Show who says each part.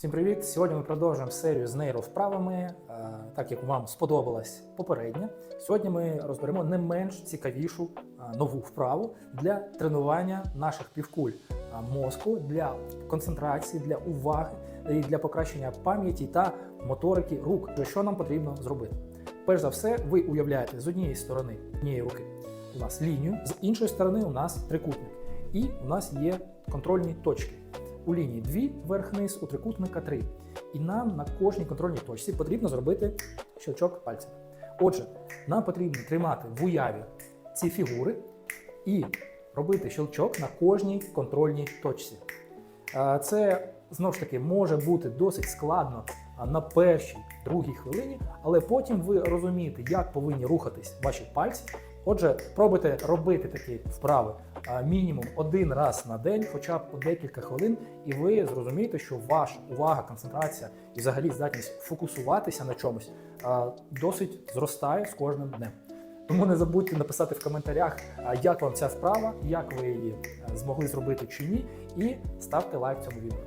Speaker 1: Всім привіт! Сьогодні ми продовжуємо серію з нейровправами, е, так як вам сподобалась попередня. Сьогодні ми розберемо не менш цікавішу е, нову вправу для тренування наших півкуль е, мозку, для концентрації, для уваги і для покращення пам'яті та моторики рук. Що нам потрібно зробити? Перш за все, ви уявляєте з однієї сторони однієї руки у нас лінію, з іншої сторони у нас трикутник, і у нас є контрольні точки. У лінії дві вверх-низ, у трикутника три. І нам на кожній контрольній точці потрібно зробити щелчок пальцем. Отже, нам потрібно тримати в уяві ці фігури і робити щелчок на кожній контрольній точці. Е, Це знову ж таки може бути досить складно на першій, другій хвилині, але потім ви розумієте, як повинні рухатись ваші пальці. Отже, пробуйте робити такі вправи мінімум один раз на день, хоча б по декілька хвилин, і ви зрозумієте, що ваша увага, концентрація і взагалі здатність фокусуватися на чомусь досить зростає з кожним днем. Тому не забудьте написати в коментарях, як вам ця вправа, як ви її змогли зробити чи ні, і ставте лайк цьому відео.